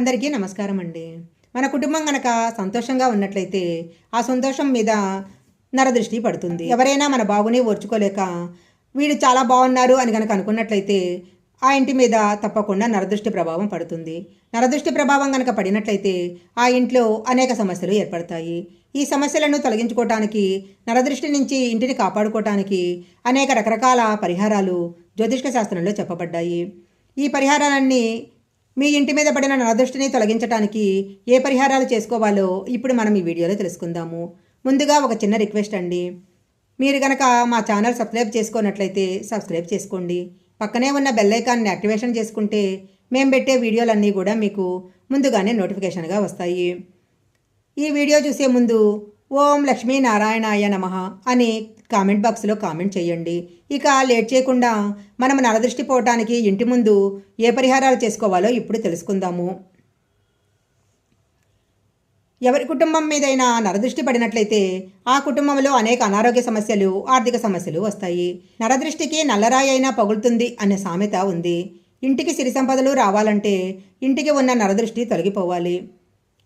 అందరికీ నమస్కారం అండి. మన కుటుంబం గనక సంతోషంగా ఉన్నట్లయితే ఆ సంతోషం మీద నరదృష్టి పడుతుంది. ఎవరైనా మన బాగునే ఓర్చుకోలేక వీడు చాలా బాగున్నారు అని కనుక అనుకున్నట్లయితే ఆ ఇంటి మీద తప్పకుండా నరదృష్టి ప్రభావం పడుతుంది. నరదృష్టి ప్రభావం కనుక పడినట్లయితే ఆ ఇంట్లో అనేక సమస్యలు ఏర్పడతాయి. ఈ సమస్యలను తొలగించుకోవటానికి నరదృష్టి నుంచి ఇంటిని కాపాడుకోవటానికి అనేక రకరకాల పరిహారాలు జ్యోతిష్క శాస్త్రంలో చెప్పబడ్డాయి. ఈ పరిహారాలన్నీ మీ ఇంటి మీద పడిన నరదృష్టిని తొలగించడానికి ఏ పరిహారాలు చేసుకోవాలో ఇప్పుడు మనం ఈ వీడియోలో తెలుసుకుందాము. ముందుగా ఒక చిన్న రిక్వెస్ట్ అండి. మీరు గనక మా ఛానల్ సబ్స్క్రైబ్ చేసుకున్నట్లయితే సబ్స్క్రైబ్ చేసుకోండి. పక్కనే ఉన్న బెల్ ఐకాన్ని యాక్టివేషన్ చేసుకుంటే మేము పెట్టే వీడియోలన్నీ కూడా మీకు ముందుగానే నోటిఫికేషన్గా వస్తాయి. ఈ వీడియో చూసే ముందు ఓం లక్ష్మీ నారాయణాయ నమ అని కామెంట్ బాక్స్లో కామెంట్ చేయండి. ఇక లేట్ చేయకుండా మనం నరదృష్టి పోవటానికి ఇంటి ముందు ఏ పరిహారాలు చేసుకోవాలో ఇప్పుడు తెలుసుకుందాము. ఎవరి కుటుంబం మీదైనా నరదృష్టి పడినట్లయితే ఆ కుటుంబంలో అనేక అనారోగ్య సమస్యలు ఆర్థిక సమస్యలు వస్తాయి. నరదృష్టికి నల్లరాయి అయినా పగులుతుంది అనే సామెత ఉంది. ఇంటికి సిరి సంపదలు రావాలంటే ఇంటికి ఉన్న నరదృష్టి తొలగిపోవాలి.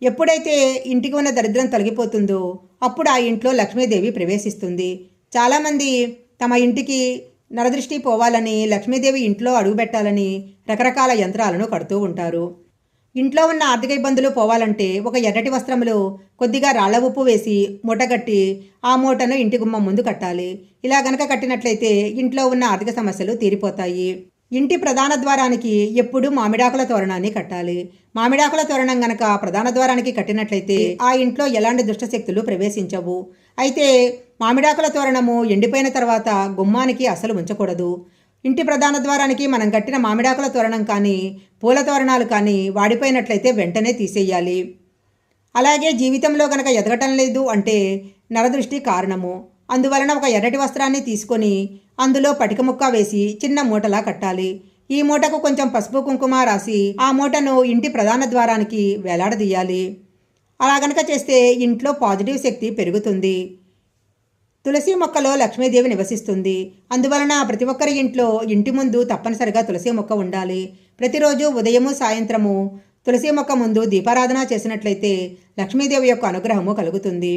ఎప్పుడైతే ఇంటికి ఉన్న దరిద్రం తొలగిపోతుందో అప్పుడు ఆ ఇంట్లో లక్ష్మీదేవి ప్రవేశిస్తుంది. చాలామంది తమ ఇంటికి నరదృష్టి పోవాలని లక్ష్మీదేవి ఇంట్లో అడుగుపెట్టాలని రకరకాల యంత్రాలను కడుతూ ఉంటారు. ఇంట్లో ఉన్న ఆర్థిక ఇబ్బందులు పోవాలంటే ఒక ఎర్రటి వస్త్రంలో కొద్దిగా రాళ్ళ ఉప్పు వేసి మూటగట్టి ఆ మూటను ఇంటి గుమ్మం ముందు కట్టాలి. ఇలా గనక కట్టినట్లయితే ఇంట్లో ఉన్న ఆర్థిక సమస్యలు తీరిపోతాయి. ఇంటి ప్రధాన ద్వారానికి ఎప్పుడు మామిడాకుల తోరణాన్ని కట్టాలి. మామిడాకుల తోరణం గనక ప్రధాన ద్వారానికి కట్టినట్లయితే ఆ ఇంట్లో ఎలాంటి దుష్టశక్తులు ప్రవేశించవు. అయితే మామిడాకుల తోరణము ఎండిపోయిన తర్వాత గుమ్మానికి అసలు ఉంచకూడదు. ఇంటి ప్రధాన ద్వారానికి మనం కట్టిన మామిడాకుల తోరణం కానీ పూల తోరణాలు కానీ వాడిపోయినట్లయితే వెంటనే తీసేయాలి. అలాగే జీవితంలో కనుక ఎదగటం లేదు అంటే నరదృష్టి కారణము. అందువలన ఒక ఎర్రటి వస్త్రాన్ని తీసుకొని అందులో పటిక ముక్క వేసి చిన్న మూటలా కట్టాలి. ఈ మూటకు కొంచెం పసుపు కుంకుమ రాసి ఆ మూటను ఇంటి ప్రధాన ద్వారానికి వేలాడదీయాలి. అలా గనక చేస్తే ఇంట్లో పాజిటివ్ శక్తి పెరుగుతుంది. తులసి మొక్కలో లక్ష్మీదేవి నివసిస్తుంది. అందువలన ప్రతి ఒక్కరి ఇంట్లో ఇంటి ముందు తప్పనిసరిగా తులసి మొక్క ఉండాలి. ప్రతిరోజు ఉదయము సాయంత్రము తులసి మొక్క ముందు దీపారాధన చేసినట్లయితే లక్ష్మీదేవి యొక్క అనుగ్రహము కలుగుతుంది.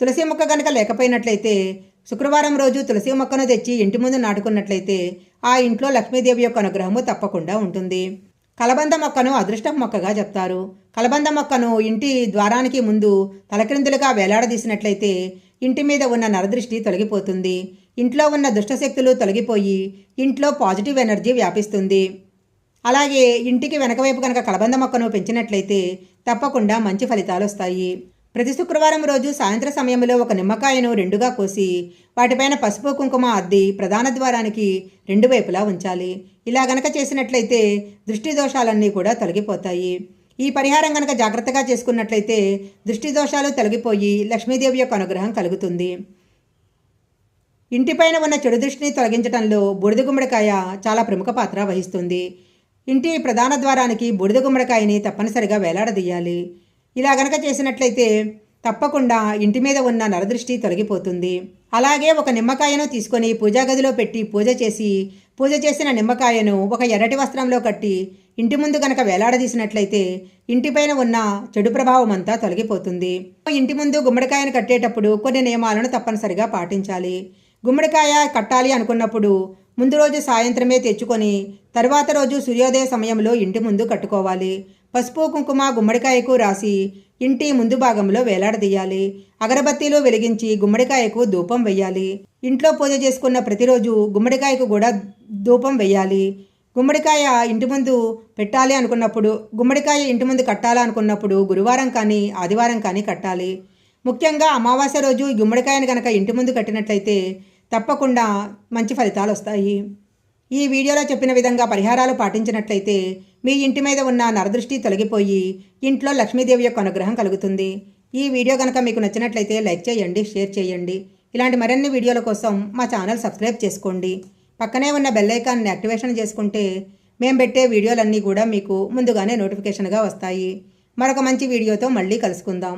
తులసి మొక్క కనుక లేకపోయినట్లయితే శుక్రవారం రోజు తులసి మొక్కను తెచ్చి ఇంటి ముందు నాటుకున్నట్లయితే ఆ ఇంట్లో లక్ష్మీదేవి యొక్క అనుగ్రహము తప్పకుండా ఉంటుంది. కలబంద మొక్కను అదృష్టం మొక్కగా చెప్తారు. కలబంద మొక్కను ఇంటి ద్వారానికి ముందు తలక్రిందులుగా వేలాడదీసినట్లయితే ఇంటి మీద ఉన్న నరదృష్టి తొలగిపోతుంది. ఇంట్లో ఉన్న దుష్టశక్తులు తొలగిపోయి ఇంట్లో పాజిటివ్ ఎనర్జీ వ్యాపిస్తుంది. అలాగే ఇంటికి వెనకవైపు కనుక కలబంద మొక్కను పెంచినట్లయితే తప్పకుండా మంచి ఫలితాలు వస్తాయి ప్రతి శుక్రవారం రోజు సాయంత్ర సమయంలో ఒక నిమ్మకాయను రెండుగా కోసి వాటిపైన పసుపు కుంకుమ అద్ది ప్రధాన ద్వారానికి రెండు వైపులా ఉంచాలి. ఇలా గనక చేసినట్లయితే దృష్టి దోషాలన్నీ కూడా తొలగిపోతాయి. ఈ పరిహారం గనక జాగ్రత్తగా చేసుకున్నట్లయితే దృష్టి దోషాలు తొలగిపోయి లక్ష్మీదేవి యొక్క అనుగ్రహం కలుగుతుంది. ఇంటిపైన ఉన్న చెడు దృష్టిని తొలగించడంలో బూడిద గుమ్మడికాయ చాలా ప్రముఖ పాత్ర వహిస్తుంది. ఇంటి ప్రధాన ద్వారానికి బూడిద గుమ్మడికాయని తప్పనిసరిగా వేలాడదీయాలి. ఇలా గనక చేసినట్లయితే తప్పకుండా ఇంటి మీద ఉన్న నరదృష్టి తొలగిపోతుంది. అలాగే ఒక నిమ్మకాయను తీసుకొని పూజా గదిలో పెట్టి పూజ చేసి పూజ చేసిన నిమ్మకాయను ఒక ఎర్రటి వస్త్రంలో కట్టి ఇంటి ముందు గనక వేలాడదీసినట్లయితే ఇంటిపైన ఉన్న చెడు ప్రభావం అంతా తొలగిపోతుంది. ఇంటి ముందు గుమ్మడికాయను కట్టేటప్పుడు కొన్ని నియమాలను తప్పనిసరిగా పాటించాలి. గుమ్మడికాయ కట్టాలి అనుకున్నప్పుడు ముందు రోజు సాయంత్రమే తెచ్చుకొని తర్వాత రోజు సూర్యోదయ సమయంలో ఇంటి ముందు కట్టుకోవాలి. పసుపు కుంకుమ గుమ్మడికాయకు రాసి ఇంటి ముందు భాగంలో వేలాడదీయాలి. అగరబత్తిలో వెలిగించి గుమ్మడికాయకు ధూపం వెయ్యాలి. ఇంట్లో పూజ చేసుకున్న ప్రతిరోజు గుమ్మడికాయకు కూడా ధూపం వెయ్యాలి. గుమ్మడికాయ ఇంటి ముందు పెట్టాలి అనుకున్నప్పుడు గుమ్మడికాయ ఇంటి ముందు కట్టాలనుకున్నప్పుడు గురువారం కానీ ఆదివారం కానీ కట్టాలి. ముఖ్యంగా అమావాస్య రోజు ఈ గుమ్మడికాయను కనుక ఇంటి ముందు కట్టినట్లయితే తప్పకుండా మంచి ఫలితాలు వస్తాయి. ఈ వీడియోలో చెప్పిన విధంగా పరిహారాలు పాటించినట్లయితే మీ ఇంటి మీద ఉన్న నరదృష్టి తొలగిపోయి ఇంట్లో లక్ష్మీదేవి యొక్క అనుగ్రహం కలుగుతుంది. ఈ వీడియో కనుక మీకు నచ్చినట్లయితే లైక్ చేయండి షేర్ చేయండి. ఇలాంటి మరిన్ని వీడియోల కోసం మా ఛానల్ సబ్స్క్రైబ్ చేసుకోండి. పక్కనే ఉన్న బెల్ ఐకాన్ని యాక్టివేషన్ చేసుకుంటే మేము పెట్టే వీడియోలన్నీ కూడా మీకు ముందుగానే నోటిఫికేషన్గా వస్తాయి. మరొక మంచి వీడియోతో మళ్ళీ కలుసుకుందాం.